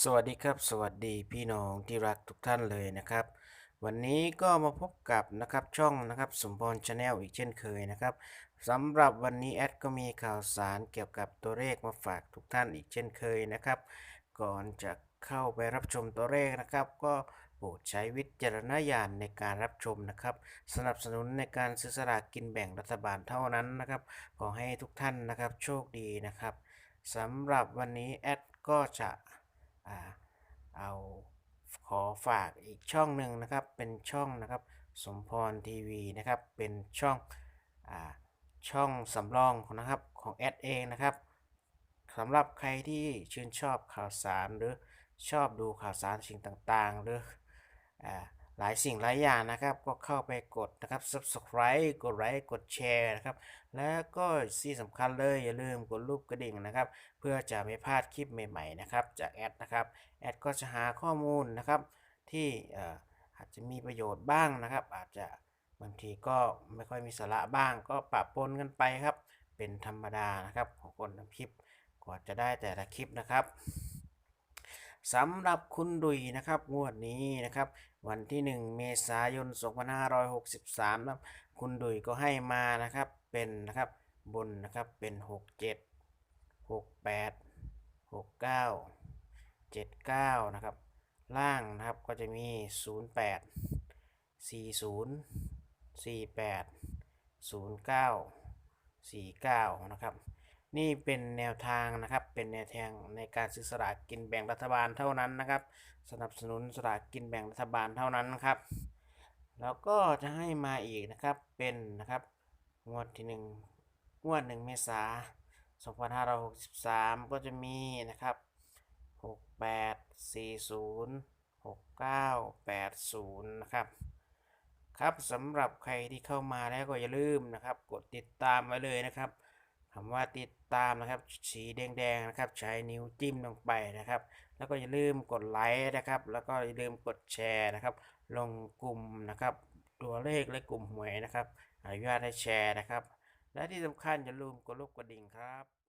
สวัสดีครับ สวัสดีพี่น้องที่รักทุกท่านเลยนะครับ วันนี้ก็มาพบกับนะครับช่องนะครับสมพรชาแนลอีกเช่นเคยนะครับสำหรับวันนี้แอดก็มีข่าวสารเกี่ยวกับตัวเลขมาฝากทุกท่านอีกเช่นเคยนะครับ ก่อนจะเข้าไปรับชมตัวเลขนะครับ ก็โปรดใช้วิจารณญาณในการรับชมนะครับ สนับสนุนในการซื้อสลากกินแบ่งรัฐบาลเท่านั้นนะครับขอให้ทุกท่านนะครับโชคดีนะครับสำหรับวันนี้แอดก็จะ อ่าเอาขอฝากอีกช่องหนึ่งนะครับเป็นช่องนะครับสมพรทีวีนะครับเป็นช่องอ่าช่องสำรองของนะครับของแอดเองนะครับสำหรับใครที่ชื่นชอบข่าวสารหรือชอบดูข่าวสารสิ่งต่างๆ หรืออ่า หลายสิ่งหลายอย่างนะครับ ก็เข้าไปกดนะครับ subscribe กดไลค์กดแชร์นะครับ แล้วก็ที่สำคัญเลยอย่าลืมกดรูปกระดิ่งนะครับ เพื่อจะไม่พลาดคลิปใหม่ๆนะครับ จากแอดนะครับ แอดก็จะหาข้อมูลนะครับ ที่อาจจะมีประโยชน์บ้างนะครับ อาจจะบางทีก็ไม่ค่อยมีสาระบ้าง ก็ปะปนกันไปครับ เป็นธรรมดานะครับของคนทำคลิปกว่าจะได้แต่ละคลิปนะครับ สำหรับคุณดุยนะครับ งวดนี้นะครับ วันที่ 1 เมษายน 2563นะครับคุณดุยก็ให้มานะครับเป็นนะครับบนนะครับเป็น 67หกแปดหกเก้าเจ็ดเก้านะครับล่างนะครับก็จะมีศูนย์แปดสี่ศูนย์สี่แปดศูนย์เก้าสี่เก้านะครับ นี่เป็นแนวทางนะครับ เป็นแนวทางในการซื้อสลากกินแบ่งรัฐบาลเท่านั้นนะครับ สนับสนุนสลากกินแบ่งรัฐบาลเท่านั้นครับ แล้วก็จะให้มาอีกนะครับ เป็นนะครับงวดที่หนึ่งงวดหนึ่งเมษา2563 ก็จะมีนะครับ 68 40 69 80 นะครับ ครับสำหรับใครที่เข้ามาแล้วก็อย่าลืมนะครับ กดติดตามไว้เลยนะครับ คำว่าติดตามนะครับ สีแดงๆนะครับ ใช้นิ้วจิ้มลงไปนะครับ แล้วก็อย่าลืมกดไลค์นะครับ แล้วก็อย่าลืมกดแชร์นะครับ ลงกลุ่มนะครับ ตัวเลขและกลุ่มหวยนะครับอนุญาตให้แชร์นะครับ และที่สำคัญอย่าลืมกดรูปกระดิ่งครับ